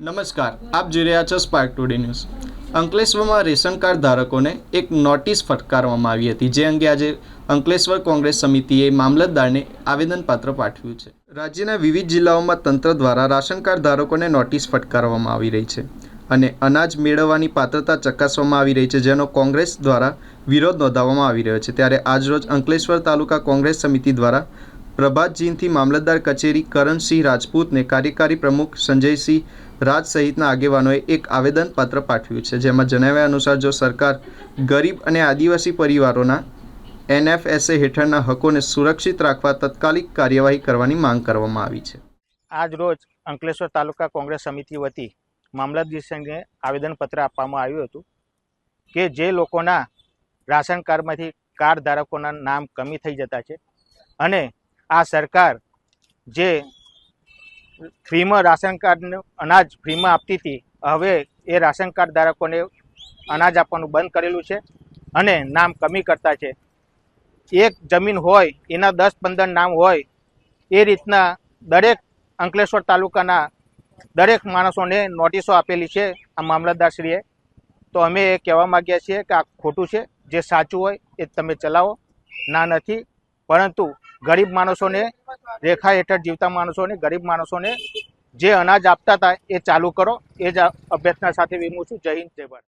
નમસ્કાર, આપ જોઈ રહ્યા છો સ્પાર્ક ટુડે ન્યૂઝ અંકલેશ્વરમાં રેશન કાર્ડ ધારકોને એક નોટિસ ફટકારવામાં આવી હતી, જે અંગે આજે અંકલેશ્વર કોંગ્રેસ સમિતિએ મામલતદારને આવેદનપત્ર પાઠવ્યું છે. રાજ્યના વિવિધ જિલ્લાઓમાં તંત્ર દ્વારા રાશન કાર્ડ ધારકોને નોટિસ ફટકારવામાં આવી રહી છે અને અનાજ મેળવવાની પાત્રતા ચકાસવામાં આવી રહી છે, જેનો કોંગ્રેસ દ્વારા વિરોધ નોંધાવવામાં આવી રહ્યો છે. ત્યારે આજરોજ અંકલેશ્વર તાલુકા કોંગ્રેસ સમિતિ દ્વારા પ્રભાતજીનથી મામલતદાર કચેરી કરણસિંહ રાજપૂતને કાર્યકારી પ્રમુખ સંજયસિંહ રાજ સહિતના આગેવાનોએ એક આવેદનપત્ર પાઠવ્યું છે, જેમાં જણાવ્યા અનુસાર જો સરકાર ગરીબ અને આદિવાસી પરિવારોના એનએફએસએ હેઠળના હકોને સુરક્ષિત રાખવા તત્કાલિક કાર્યવાહી કરવાની માંગ કરવામાં આવી છે. આજ રોજ અંકલેશ્વર તાલુકા કોંગ્રેસ સમિતિ વતી મામલતદારશ્રીને આવેદનપત્ર આપવામાં આવ્યું હતું કે જે લોકોના રાશન કાર્ડમાંથી કાર્ડ ધારકોના નામ કમી થઈ જતા છે અને આ સરકાર જે ફ્રીમાં રાશન કાર્ડનું અનાજ ફ્રીમાં આપતી હતી, હવે એ રાશન કાર્ડ ધારકોને અનાજ આપવાનું બંધ કરેલું છે અને નામ કમી કરતા છે. એક જમીન હોય, એના દસ પંદર નામ હોય, એ રીતના દરેક અંકલેશ્વર તાલુકાના દરેક માણસોને નોટિસો આપેલી છે આ મામલતદારશ્રીએ. તો અમે એ કહેવા માગીએ છીએ કે આ ખોટું છે, જે સાચું હોય એ તમે ચલાવો. ના નથી, પરંતુ ગરીબ માણસોને રેખા હેઠળ જીવતા માણસોને, ગરીબ માણસોને જે અનાજ આપતા હતા એ ચાલુ કરો. એ જ અભ્યર્થના સાથે વિમું છું. જય હિન્દ, જય ભારત.